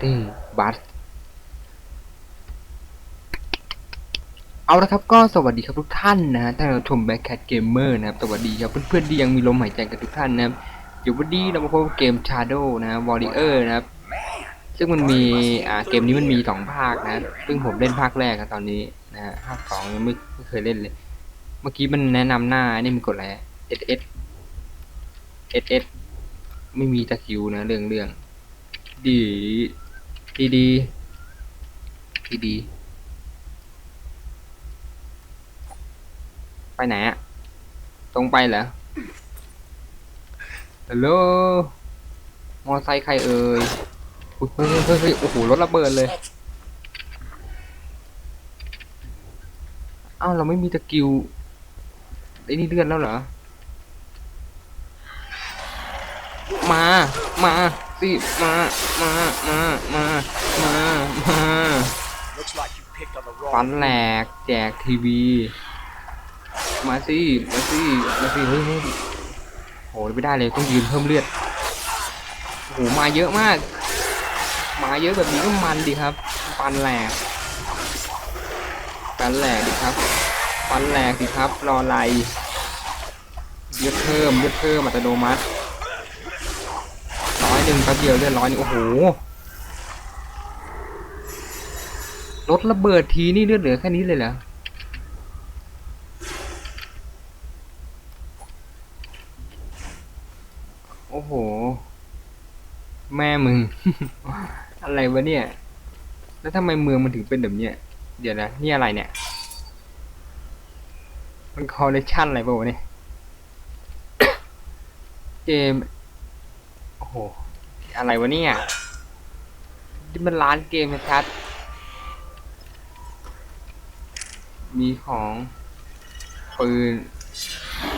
The Party Bus เอาละครับก็สวัสดีครับทุกท่านนะฮะถ้าเราชม Back Cat Gamer นะครับสวัสดีครับเพื่อนๆที่ยังมีลมหายใจกันทุกท่านนะครับเดี๋ยววันนี้เรามาพบกับเกม Shadow นะ Warrior นะครับซึ่งมันมีอ่าเกมนี้มันมีสองภาคนะซึ่งผมเล่นภาคแรกอะตอนนี้นะฮะภาคสองยังไม่ไม่เคยเล่นเลย เมื่อกี้มันแนะนำหน้านี่มันกดอะไร S S S S ไม่มีตะคิวนะเรื่องเรื่องดี ดีดีดีดี ไปไหนอะตรงไปเหรอฮัลโหลมอไซค์ใครเอ่ยอุ๊ยเฮ้ยเฮ้ยเฮ้ยโอ้โหรถระเบิดเลยอ้าวเราไม่มีตะกิวไอ้นี่เลื่อนแล้วเหรอ มา มา สิมามามามามามาฟันแหลกแจกทีวี มาสิมาสิมาสิเฮ้ยเฮ้ยโหไม่ได้เลยต้องยืนเพิ่มเลือดโอ้โหมาเยอะมากมาเยอะแบบนี้ก็มันดีครับฟันแหลกฟันแหลกดิครับฟันแหลกดิครับรออะไรเลือดเพิ่มเลือดเพิ่มอัตโนมัติ หนึ่งแป๊บเดียวเลือดร้อยนึงโอ้โหรถระเบิดทีนี่เลือดเหลือแค่นี้เลยเหรอโอ้โห แม่มึง อะไรวะเนี่ย แล้วทำไมเมืองมันถึงเป็นแบบเนี้ยเดี๋ยวนะ นี่อะไรเนี่ย มันคอลเลคชันอะไรเปล่าวะเนี่ย เกม โอ้โห อะไรวะเนี่ยที่มันร้านเกมชัดมีของปืน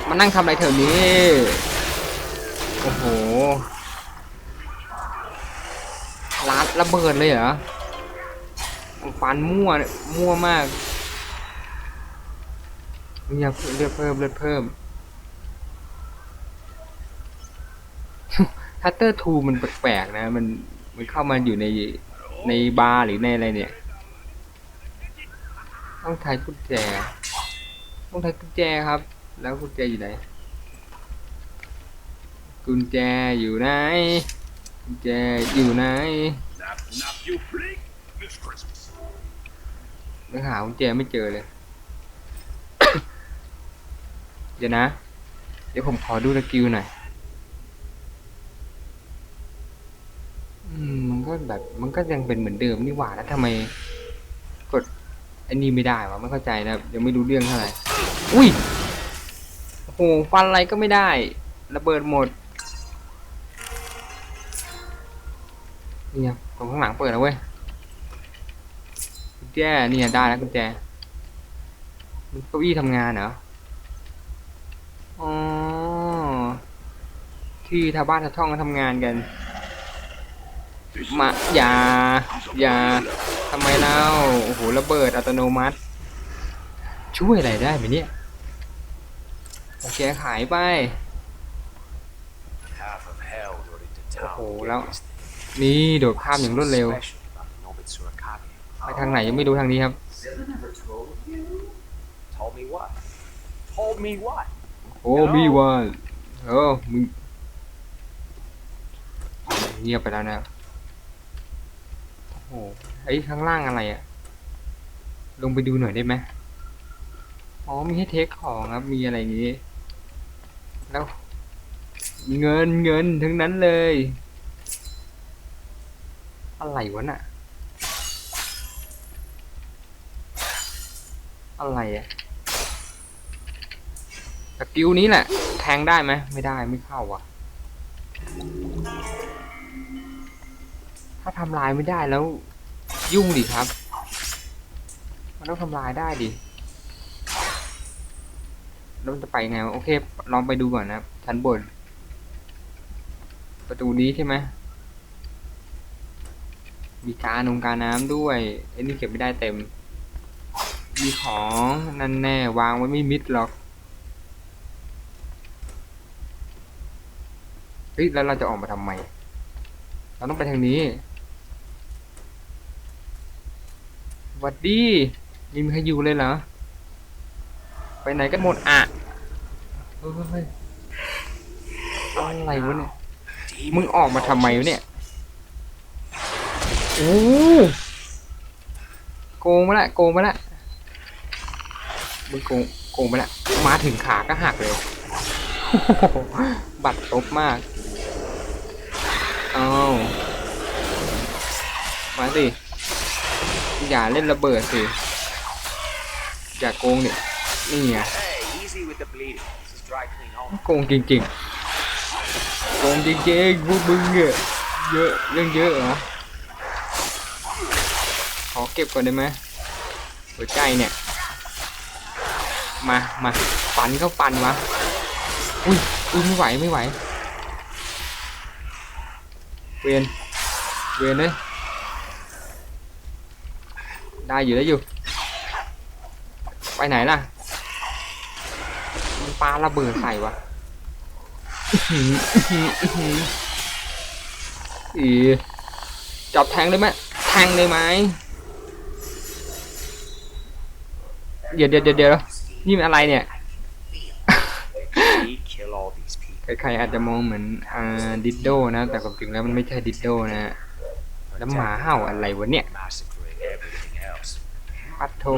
มานั่งทำอะไรแถวนี้ โอ้โห ร้านระเบิดเลยเหรอฟันมั่วเนี่ยมั่วมากเนี่ยเลือดเพิ่มเลือดเพิ่ม ฮัตเตอร์ทูมันแปลกๆนะ มันมันเข้ามาอยู่ในในบาร์หรือในอะไรเนี่ย ต้องใช้กุญแจ ต้องใช้กุญแจครับ แล้วกุญแจอยู่ไหน กุญแจอยู่ไหน กุญแจอยู่ไหน Nap, nap, you freak! This Christmas. ยังหากุญแจไม่เจอเลย เดี๋ยวนะ เดี๋ยวผมขอดูสกิลหน่อย มันก็แบบ มันก็ยังเป็นเหมือนเดิมนี่หว่าแล้วทำไม กดอ้นี่ไม่ได้วะไม่เข้าใจนะยังไม่รู้เรื่องเท่าไหร่อุ้ยโอ้โหฟันอะไรก็ไม่ได้ระเบิดหมดเนี่ยตรงข้างหลังเปิดแล้วเว้ยกุญแจเนี่ยได้แล้วกุญแจเก้าอี้ทำงานเหรออ๋อที่ชาวบ้านชาช่องก็ทำงานกัน มาอย่าอย่าทำไมเล่าโอ้โหระเบิดอัตโนมัติ ช่วยอะไรได้ไหมเนี่ยโอเคขายไป Half of hell rode into town. Oh, to get now- this thing. นี่โดดข้ามอย่างรวดเร็วไปทางไหนยังไม่รู้ทางนี้ครับโอ้มีวันเออมึงเงียบไปแล้วนะ หไอ้ข้างล่างอะไรอะลงไปดูหน่อยได้ไหมอ๋อมีให้เทคของครับ มีอะไรอย่างงี้ แล้ว เงินเงินทั้งนั้นเลย อะไรวะน่ะ อะไรอะสกิลนี้แหละ แทงได้ไหมไม่ได้ไม่เข้าว่ะ ถ้าทำลายไม่ได้แล้ว ยุ่งดิครับ มันต้องทำลายได้ดิแล้วมันจะไปไงโอเค ลองไปดูก่อนนะครับชั้นบน ประตูนี้ใช่ไหมมีการนงการน้ำด้วยไอ้นี่เก็บไม่ได้เต็ม มีของนั่นแน่วางไว้ไม่มิดหรอกเฮ้ยแล้วเราจะออกมาทำไม เราต้องไปทางนี้ ห วัดดีมีใครอยู่เลยเหรอ ไปไหนกันหมดอะเฮ้ยอะไรวะเนี่ย มึงออกมาทำไมวะเนี่ยโอ้โกงมาละโกงมาละมึงโกงโกงมาละมาถึงขาก็หักเลยบัตรตบมาก เอามาสิ อย่าเล่นระเบิดสิ อย่าโกงเนี่ยนี่ไงโกงจริงๆโกงจริงๆพวกมึงเนี่ยเยอะเรื่องเยอะเหรอขอเก็บก่อนได้ไหมหัวใจเนี่ย มามาฟันเข้าฟันวะอุ้ยอุ้ยไม่ไหวไม่ไหว เวียนเวียนเลย ได้อยู่ได้อยู่ ไปไหนล่ะ มันปาระเบิดใส่วะอื้อหืออื้อหืออีจับแทงเลยไหมแทงเลยไหมเดี๋ยวเดี๋ยวเดี๋ยวเดี๋ยวนี่มันอะไรเนี่ย We kill all these people. ใครๆอาจจะมองเหมือนอ่าดิดโดนะ แต่ความจริงแล้วมันไม่ใช่ดิดโดนะแล้วหมาเห่าอะไรวะเนี่ย โท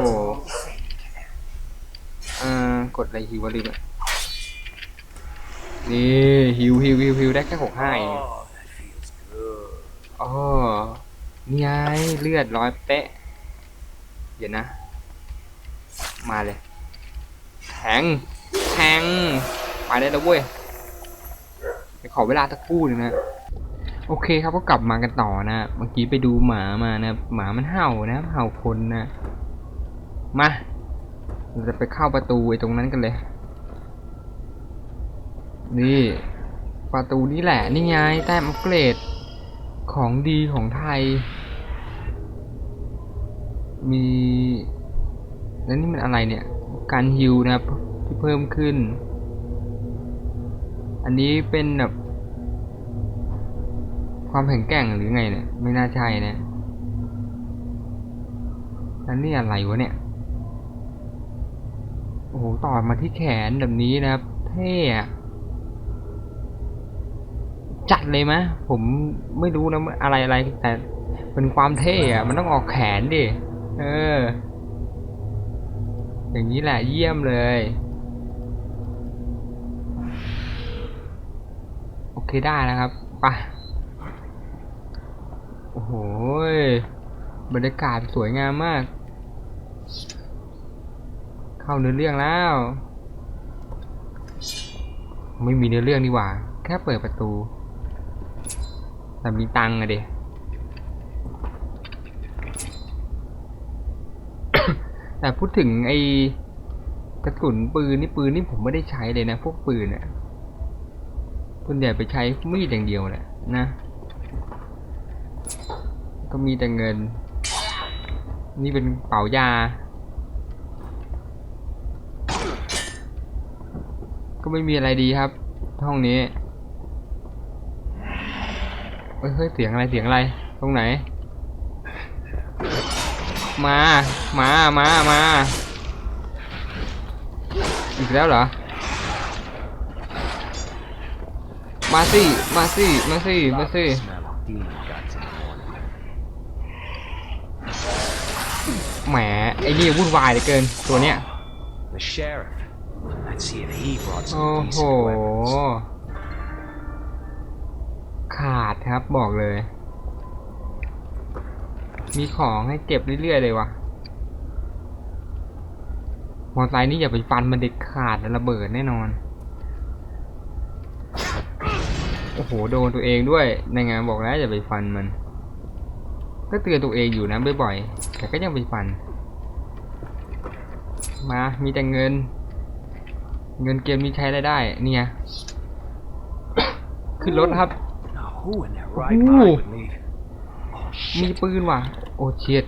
อ่ากดอะไรฮิววะลืมอะนี่ฮิวฮิวฮิวฮิวได้แค่หกห้าเอง Oh, that feels good. อ๋อนี่ไงเลือดร้อยเป๊ะ เดี๋ยวนะ มาเลย แทง แทงไปได้แล้วเว้ยไปขอเวลาสักครู่หนึงนะ โอเคครับก็กลับมากันต่อนะ เมื่อกี้ไปดูหมามานะ หมามันเห่านะ เห่าคนนะ มาเราจะไปเข้าประตูไอ้ตรงนั้นกันเลย นี่ ประตูนี้แหละ นี่ไงแต้มอัปเกรด ของดีของไทย มี แล้วนี่มันอะไรเนี่ย การฮิวนะครับ ที่เพิ่มขึ้น อันนี้เป็นแบบความแข็งแกร่งหรือไงเนี่ย ไม่น่าใช่นะแล้วนี่อะไรวะเนี่ย อ้โหต่อมาที่แขนแบบนี้นะครับ เท่ะจัดเลยมะ ผมไม่รู้นะอะไรอะไรแต่เป็นความเท่อะมันต้องออกแขนดิ เออ อย่างนี้แหละเยี่ยมเลย โอเคได้แล้วครับไปโอ้โหบรรยากาศสวยงามมาก เข้าเนื้อเรื่องแล้ว ไม่มีเนื้อเรื่องดีกว่า แค่เปิดประตู แต่มีตังค์อะเดแต่พูดถึงไอ้กระสุนปืนนี่ปืนนี่ผมไม่ได้ใช้เลยนะ พวกปืนอะส่วนใหญ่ไปใช้มีดอย่างเดียวแหละนะ ก็มีแต่เงิน นี่เป็นเป๋ายา ก็ไม่มีอะไรดีครับ ห้องนี้เฮ้ยเสียงอะไรเสียงอะไร ตรงไหน มามามามาอีกแล้วเหรอ มาสิมาสิมาสิมาสิแหมไอ้นี่วุ่นวายเหลือเกินตัวเนี้ย see if he brought โอ้ some โห decent weapons. ขาดครับบอกเลย มีของให้เก็บเรื่อยๆเลยวะมอไซค์นี่อย่าไปฟันมันเด็ดขาดนะระเบิดแน่นอน โอ้โหโดนตัวเองด้วยในงานบอกแล้วอย่าไปฟันมัน ก็เตือนตัวเองอยู่นะบ่อยๆแต่ก็ยังไปฟัน มามีแต่เงิน เงินเกมนี้ใช้ได้ได้เนี่ยขึ้นรถครับ Now who in their right Ooh. mind would leave? Oh มี shit. ปืนว่ะ โอ้เชียด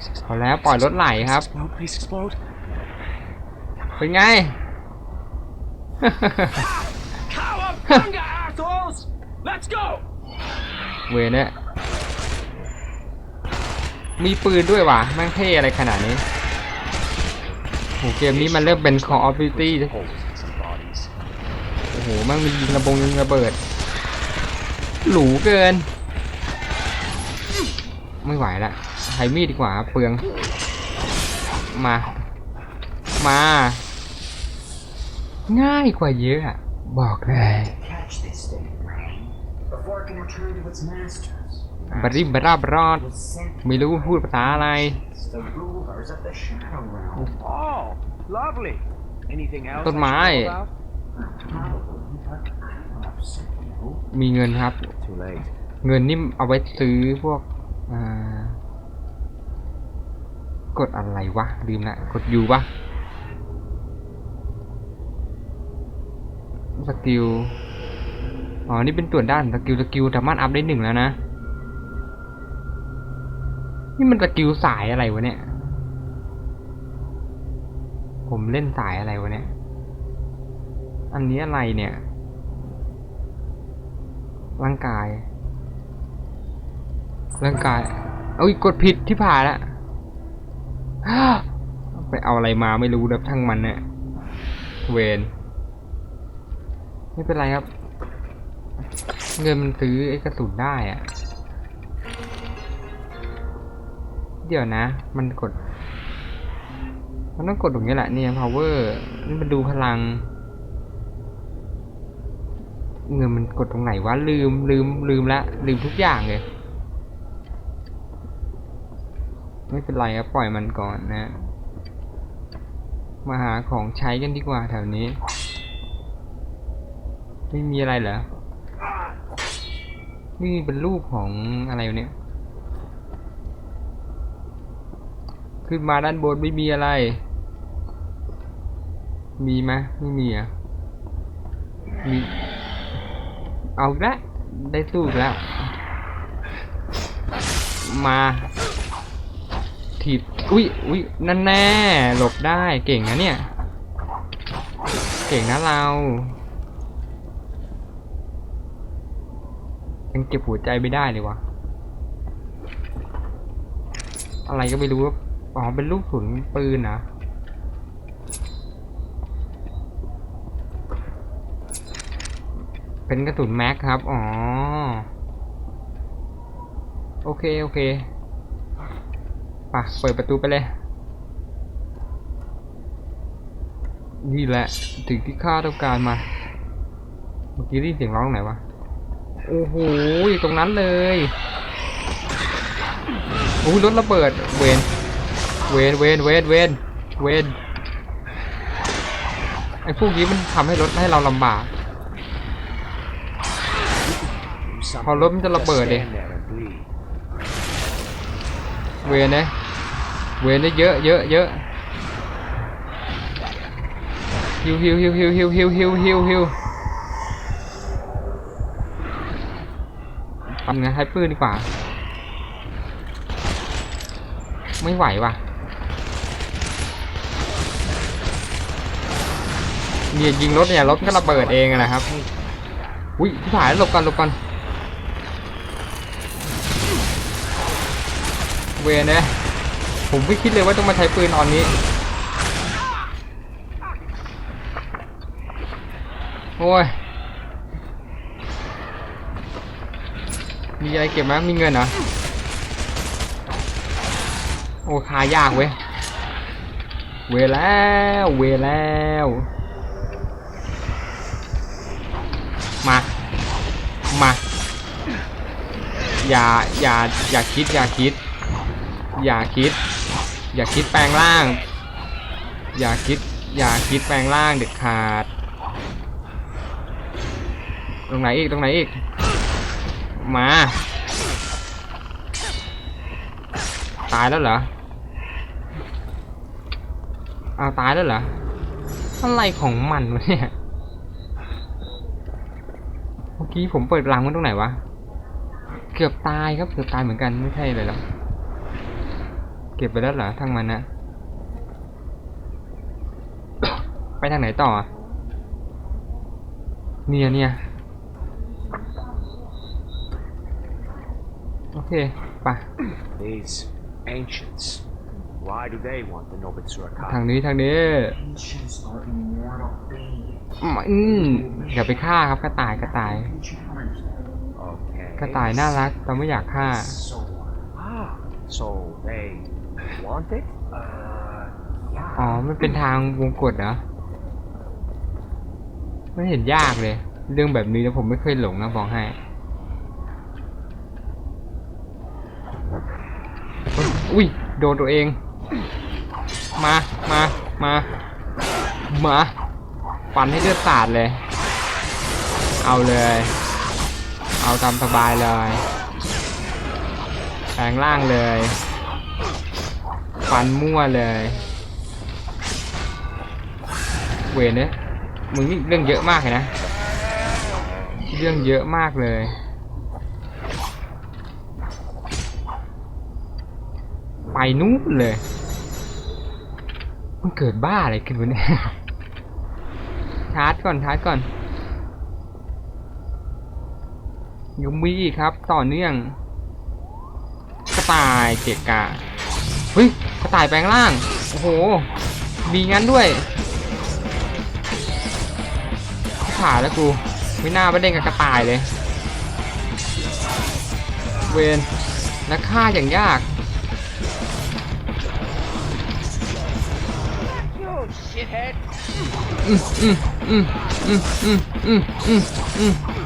Please พอแล้วปล่อยรถไหลครับ explode, please explode. เป็นไง Cowabunga, assholes! Let's go! เวรเนี่ยมีปืนด้วยว่ะแม่งเท่อะไรขนาดนี้ โหเกมนี้มันเริ่มเป็น Call of Duty Holes in some bodies. โอ้โหแม่งมียิงระบงยิงระเบิด หรูเกิน ไม่ไหวละใช้มีดดีกว่าเปลือง มา มา ง่ายกว่าเยอะอะบอกเลย catch this thing, Rain, before it can return to its masters. บริบราบรอด Was sent ไม่รู้พูดภาษาอะไร to the rulers of the Shadow Realm. Oh, lovely. Anything else? ต้น I ไม้ should know about? Probably, but I will not send you. มีเงินครับ Too late. เงินนี่เอาไว้ซื้อพวกอ่ากดอะไรวะลืมละกดยูปะสกิลอ๋อนี่เป็นตัวด้านสกิลสกิลสามารถอัพได้หนึ่งแล้วนะ นี่มันสกิลสายอะไรวะเนี่ย ผมเล่นสายอะไรวะเนี่ย อันนี้อะไรเนี่ย ร่างกาย ร่างกาย เอ้ยกดผิดที่ผ่านละไปเอาอะไรมาไม่รู้นะทั้งมันเนี่ยเวนไม่เป็นไรครับ เงินมันซื้อไอ้กระสุนได้อะ เดี๋ยวนะ มันกด มันต้องกดตรงนี้แหละเนี่ย power นี่มันดูพลังเงินมันกดตรงไหนวะลืมลืมลืมละลืมทุกอย่างเลย ไม่เป็นไรครับปล่อยมันก่อนนะ มาหาของใช้กันดีกว่าแถวนี้ ไม่มีอะไรเหรอนี่เป็นรูปของอะไรเนี่ย ขึ้นมาด้านบนไม่มีอะไร มีไหมไม่มีอะ มี เอาแล้วได้สู้แล้ว มาถีบอุ้ยอุ้ยนั่นแน่หลบได้เก่งนะเนี่ย เก่งนะเรายังเก็บหัวใจไม่ได้เลยวะอะไรก็ไม่รู้ว่า อ๋อ เป็นลูกสุนปืนนะเป็นกระสุนแม็กครับ อ๋อ โอเค โอเคปะเปิดประตูไปเลย นี่แหละ ถึงที่ข้าต้องการมา เมื่อกี้ได้เสียงร้องไหนวะ โอ้โหอยู่ตรงนั้นเลย โอ้รถระเบิด เวน เวนเวนเวนเวนเวนไอ้พวกนี้มันทำให้รถให้เราลำบาก พอรถมันจะระเบิด Just ดิ stand there and bleed. เวนนะเวนได้เยอะเยอะเยอะฮิวฮิวฮิวฮิวฮิวฮิวฮิวฮิวฮิวทำงานใช้ปืนดีกว่า ไม่ไหวว่ะ เนี่ยยิงรถเนี่ยรถก็ระเบิดเองนะครับอุ้ยที่ผ่านหลบก่อนหลบก่อนเวนนะผมไม่คิดเลยว่าต้องมาใช้ปืนตอนนี้ โอ้ย มีอะไรเก็บไหมมีเงินเหรอ โอ้คายากเว้ย เวแล้ว เวแล้ว อย่าอย่าอย่าคิดอย่าคิด อย่าคิด อย่าคิดแปลงร่าง อย่าคิด อย่าคิดแปลงร่างเด็ดขาด ตรงไหนอีกตรงไหนอีก มา ตายแล้วเหรออาตายแล้วเหรออะไรของมันวะเนี่ยเมื่อกี้ผมเปิดรังมันตรงไหนวะ เกือบตายครับเกือบตายเหมือนกันไม่ใช่เลยหรอเก็บไปแล้วเหรอทั้งมันนะไปทางไหนต่ออะเนี่ยเนี่ยโอเคไป Please. ancients. Why do they want the Nobutsura ทาง copy? นี้ทางนี้ Ancients are immortal beings. อืมอย่าไปฆ่าครับกระต่ายกระต่าย กระต่ายน่ารักเราไม่อยากฆ่า So, Ah, so they want it? uh, yeah. อ๋อ มันเป็นทางวงกดเหรอไม่เห็นยากเลย เรื่องแบบนี้แล้วผมไม่เคยหลงนะบอกให้อุ้ย โดนตัวเอง มา มา มา มา ฟันให้เลือดสาดเลย เอาเลย เอาตามสบายเลยแปลงร่างเลยฟันมั่วเลย เวเนี่ยมึงนี่เรื่องเยอะมากเลยนะ เรื่องเยอะมากเลยไปนู้นเลย มันเกิดบ้าอะไรขึ้นวะเนี่ย ชาร์จก่อน ชาร์จก่อน ยังมีอีกครับ ต่อเนื่อง กระต่ายเกะกะเฮ้ยกระต่ายแปลงร่าง โอ้โห มีงั้นด้วยผ่าแล้วกู ไม่น่าไปเล่นกับกระต่ายเลย เวนและฆ่าอย่างยาก You shithead! อืมอืมอืมอืมอืมอืมอืม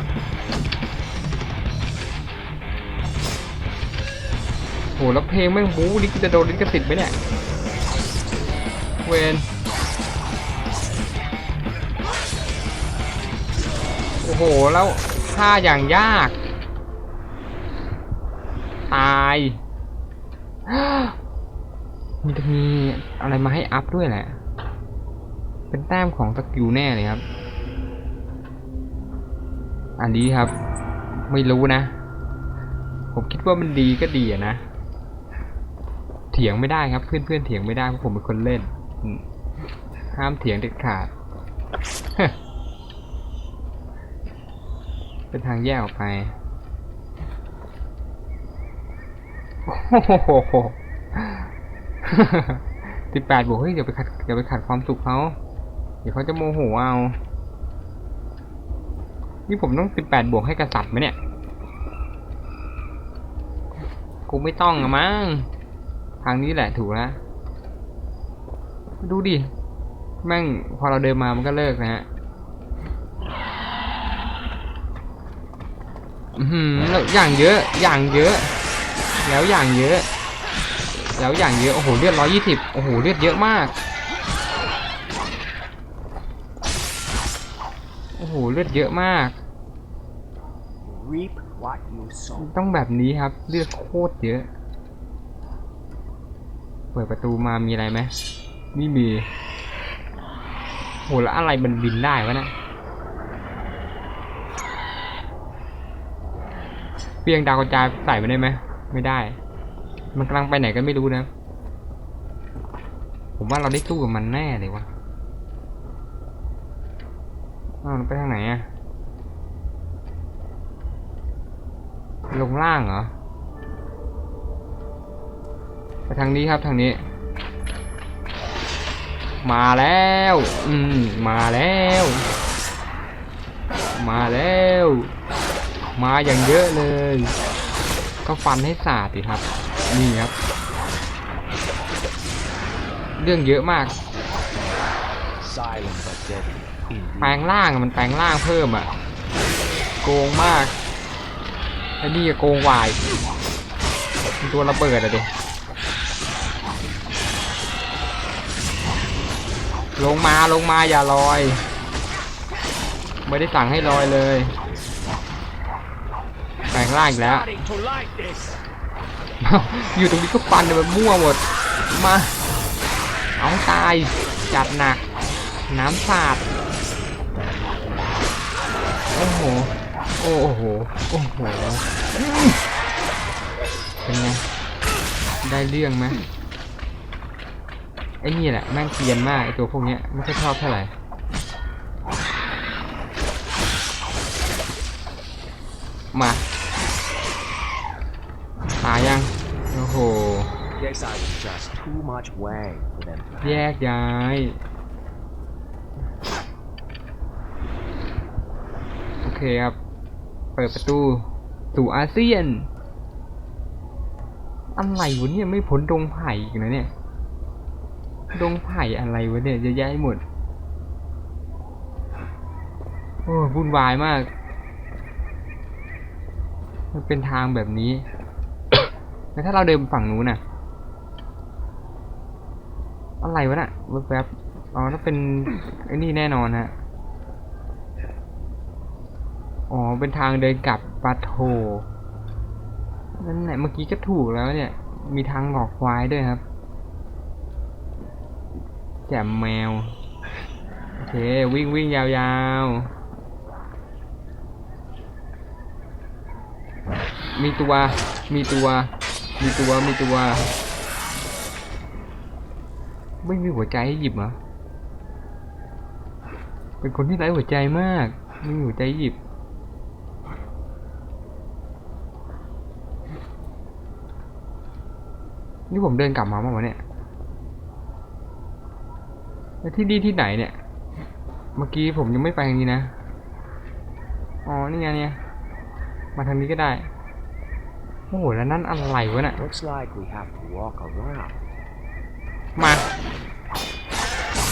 หแล้วเพลงแม่งบู๊นี่กูจะโดนลิขสิทธิ์ไหมเนี่ยเวนโอ้โห แล้วฆ่าอย่างยาก ตายมันจะมีอะไรมาให้อัพด้วยแหละ เป็นแต้มของสกิลแน่เลยครับ อันนี้ครับ ไม่รู้นะ ผมคิดว่ามันดีก็ดีอะนะ เถียงไม่ได้ครับ เพื่อนๆเถียงไม่ได้เพราะผมเป็นคนเล่นห้ามเถียงเด็ดขาดเป็นทางแยกออกไปโอ้โหสิบแปดบวกเฮ้ยอย่าไปขัดอย่าไปขัดความสุขเขาเดี๋ยวเขาจะโมโหเอา นี่ผมต้องสิบแปดบวกให้กษัตริย์ไหมเนี่ย กูไม่ต้องอะมั้ง ทางนี้แหละถูกแล้วดูดิ แม่งพอเราเดินมามันก็เลิกนะฮะอือหือแล้วอย่างเยอะ อย่างเยอะ แล้วอย่างเยอะ แล้วอย่างเยอะ โอ้โห เลือดร้อยี่สิบโอ้โห เลือดเยอะมาก โอ้โห เลือดเยอะมาก Reap what you sow. ต้องแบบนี้ครับ เลือดโคตรเยอะ เปิดประตูมามีอะไรไหมไม่มีโหแล้วอะไรมันบินได้วะเนะเปียงดาวกระจายใส่ไปได้ไหมไม่ได้ มันกำลังไปไหนก็ไม่รู้นะ ผมว่าเราได้สู้กับมันแน่เลยวะอ้าวมันไปทางไหนอะลงล่างเหรอ ไปทางนี้ครับทางนี้ มาแล้ว อืมมาแล้ว มาแล้ว มาอย่างเยอะเลย ก็ฟันให้สาดดิครับ นี่ครับ เรื่องเยอะมาก Silent but deadly. แปลงร่างอะมันแปลงร่างเพิ่มอะโกงมากไอ้นี่ก็โกงวายมันตัวระเบิดอะเด็ ลงมาลงมาอย่าลอย ไม่ได้สั่งให้ลอยเลยแปลงร่างอีกแล้ว อยู่ตรงนี้ก็ฟันเลยมันมั่วหมด มา เอาตาย จัดหนัก น้ำสาด โอ้โห โอ้โห โอ้โห เป็นไง ได้เรื่องไหม ไอ้นี่แหละแม่งเกรียนมากไอ้ตัวพวกเนี้ยไม่ค่อยชอบเท่าไหร่มาตายยังโอ้โห Guess I was just too much wang for them. to แย handle. กย้ายโอเคครับเปิดประตูสู่อาเซียนอะไรวะเนี่ยไม่พ้นดงไผ่อีกนะเนี่ย ดงไผ่อะไรวะเนี่ยเยอะแยะหมด โอ้วุ่นวายมาก มันเป็นทางแบบนี้ แล้วถ้าเราเดินฝั่งนู้นน่ะ อะไรวะน่ะแวบๆอ๋อต้องเป็นไอ้นี่แน่นอนฮะ อ๋อ เป็นทางเดินกลับปาโทนั่นแหละเมื่อกี้ก็ถูกแล้วเนี่ย มีทางหลอกควายด้วยครับ จ่มแมว โอเค วิ่งวิ่งยาวๆ มีตัว มีตัว มีตัว มีตัว ไม่มีหัวใจให้หยิบเหรอ เป็นคนที่ไร้หัวใจมาก ไม่มีหัวใจใหหยิบนี่ผมเดินกลับมาเมื่อวะเนี่ย แล้วที่ดีที่ไหนเนี่ย เมื่อกี้ผมยังไม่ไปทางนี้นะ อ๋อ นี่ไงเนี่ย มาทางนี้ก็ได้ โอ้โห แล้วนั่นอะไรวะเนี่ย Looks like we have to walk around. มา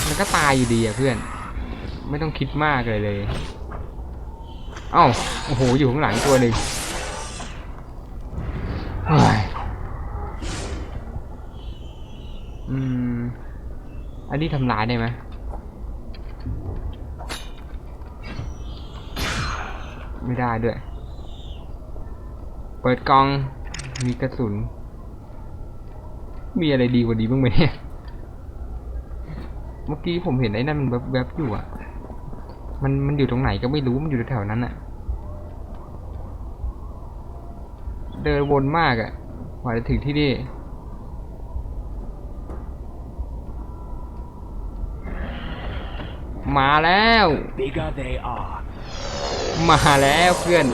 มันก็ตายอยู่ดีอะเพื่อน ไม่ต้องคิดมากเลยเลย เอ้า โอ้โห อยู่ข้างหลังตัวหนึ่งเฮ้ยอืม อันนี้ทำร้ายได้ไหมไม่ได้ด้วย เปิดกล่อง มีกระสุน มีอะไรดีกว่านี้บ้างไหมเนี่ย เมื่อกี้ผมเห็นไอ้นั่นมันแวบๆอยู่อะ มันมันอยู่ตรงไหนก็ไม่รู้ มันอยู่แถวๆนั้นอะ เดินวนมากอะกว่าจะถึงที่นี่ มาแล้ว Bigger they are. มาแล้วเพื่อน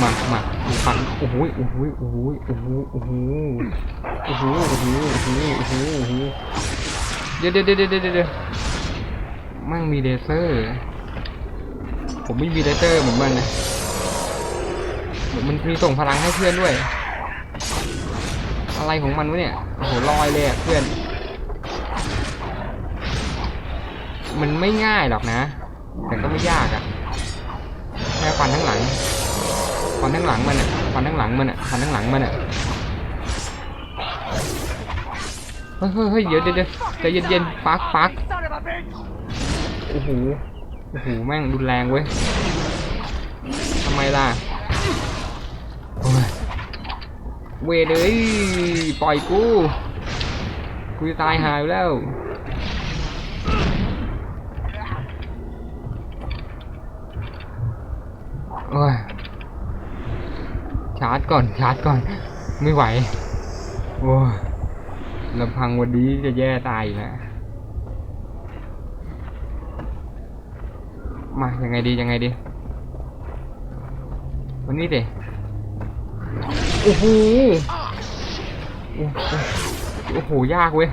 มามาฟังโอ้โหโอ้โหโอ้โหโอ้โหโอ้โหโอ้โหโอ้โหโอ้โหโอ้โหโอ้โหเดี๋ยวเดี๋ยวเดี๋ยวเดี๋ยวเดี๋ยวมั่งมีเลเซอร์ ผมไม่มีเลเซอร์เหมือนมันนะเหมือนมันมีส่งพลังให้เพื่อนด้วย อะไรของมันวะเนี่ยโอ้โหลอยเลยอะเพื่อน มันไม่ง่ายหรอกนะ แต่ก็ไม่ยากอะแค่ฟันทั้งหลังฟันทั้งหลังมันอะฟันทั้งหลังมันอะฟันทั้งหลังมันอะเฮ้ยเฮ้ยเฮ้ยเดี๋ยวเดี๋ยวเดี๋ยวใจเย็นเย็นปักปักโอ้โหโอ้โหแม่งรุนแรงเว้ยทำไมล่ะโอ้ยเวเลยปล่อยกูกูจะตายหายแล้ว โอ้ย ชาร์จก่อนชาร์จก่อน ไม่ไหว โอ้ลำพังวันนี้จะแย่ตายแล้วมายังไงดียังไงดี วันนี้เดโอ้โหโอ้โหโอ้โห ยากเว้ย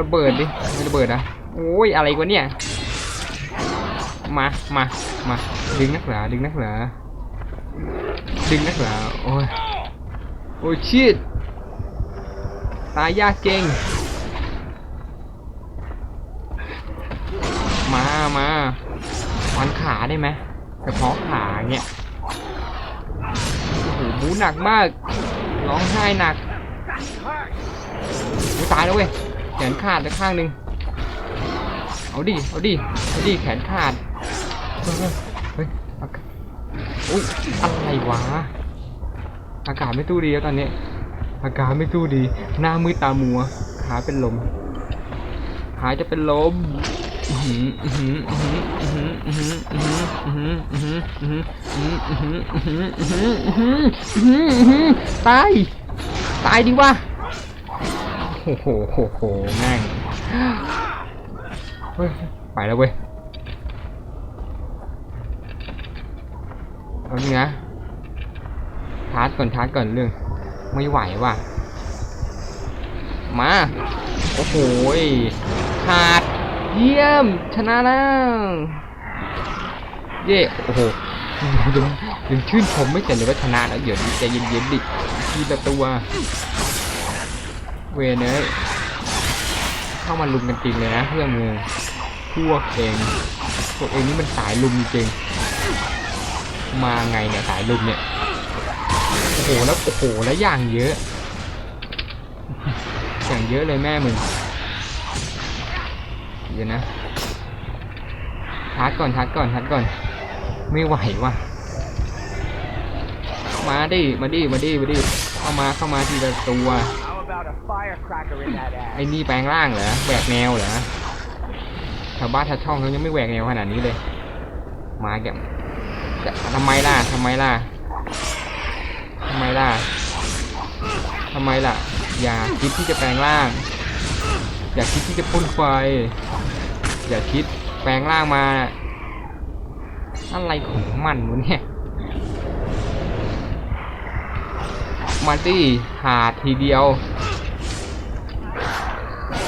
ระเบิดดิ ไม่ระเบิดนะโอ้ย อะไรวะเนี่ย มามามาดึงนักหนาดึงนักหนาดึงนักหนาโอ้ยโอ้ยชิดตายยากเก่งมามาฟันขาได้ไหมเฉพาะขาเงี้ยโอ้โหบูหนักมาก ร้องไห้หนักไม่ตายแล้วเว้ยแขนขาดไปข้างหนึ่งเอาดิ เอาดิ เอาดิ แขนขาด เฮ้ยเฮ้ยอากาศอุ้ยอะไรวะ อากาศไม่ตู้ดีแล้วตอนนี้ อากาศไม่ตู้ดี หน้ามืดตามัว ขาเป็นลม ขาจะเป็นลมตาย ตายดีวะโอ้โหโหโหแม่ง เฮ้ย ไปแล้วเว้ย เอาเนี้ยชาร์จก่อนชาร์จก่อนเรื่อง ไม่ไหวว่ะ มา โอ้โหขาด เยี่ยม ชนะแล้วเย่โอ้โหยังยังชื่นชมไม่เสร็จเลยว่าชนะแล้วเดี๋ยวใจเย็นๆดิทีละตัว เวเนยเข้ามาลุมกันจริงเลยนะเพื่อนมือพวกเองพวกเองนี่มันสายลุมจริง มาไงเนี่ยสายลุมเนี่ย โอ้โหแล้วโอ้โหแล้วอย่างเยอะ อย่างเยอะเลยแม่มึงเดี๋ยวนะชาร์จก่อนชาร์จก่อนชาร์จก่อน ไม่ไหวว่ะ มาดิ มาดิ มาดิ มาดิ เข้ามาเข้ามาทีละตัวไอ้นี่แปลงร่างเหรอแหวกแนวเหรอชาวบ้านชาวช่องเขายังไม่แหวกแนวขนาดนี้เลย มาแกม ทำไมล่ะทำไมล่ะทำไมล่ะทำไมล่ะ อย่าคิดที่จะแปลงร่าง อย่าคิดที่จะพ่นไฟ อย่าคิดแปลงร่างมา อะไรของมันวะเนี่ยมาดิหาดทีเดียว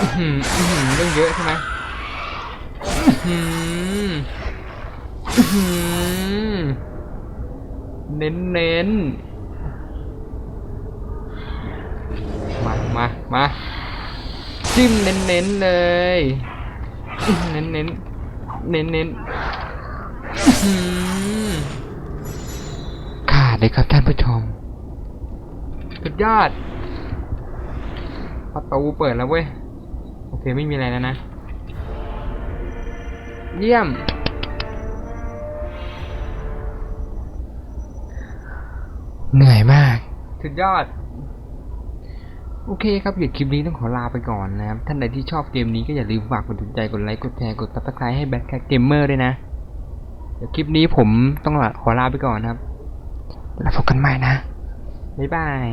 อื้อหืออื้อหือเรื่องเยอะใช่ไหมอื้อหืออื้อหือ เน้นเน้นมา มา มา จิ้มเน้นเน้นเลย เน้นเน้นเน้นเน้นขาดเลยครับท่านผู้ชม สุดยอด ประตูเปิดแล้วเว้ย โอเคไม่มีอะไรแล้วนะ เยี่ยม เหนื่อยมากสุดยอด โอเคครับเดี๋ยวคลิปนี้ต้องขอลาไปก่อนนะครับ ท่านใดที่ชอบเกมนี้ก็อย่าลืมฝากกดถูกใจกดไลค์กดแชร์กด subscribe ให้แบทแคทเกมเมอร์ด้วยนะ เดี๋ยวคลิปนี้ผมต้องลาขอลาไปก่อนนะครับ แล้วพบกันใหม่นะ บ๊ายบาย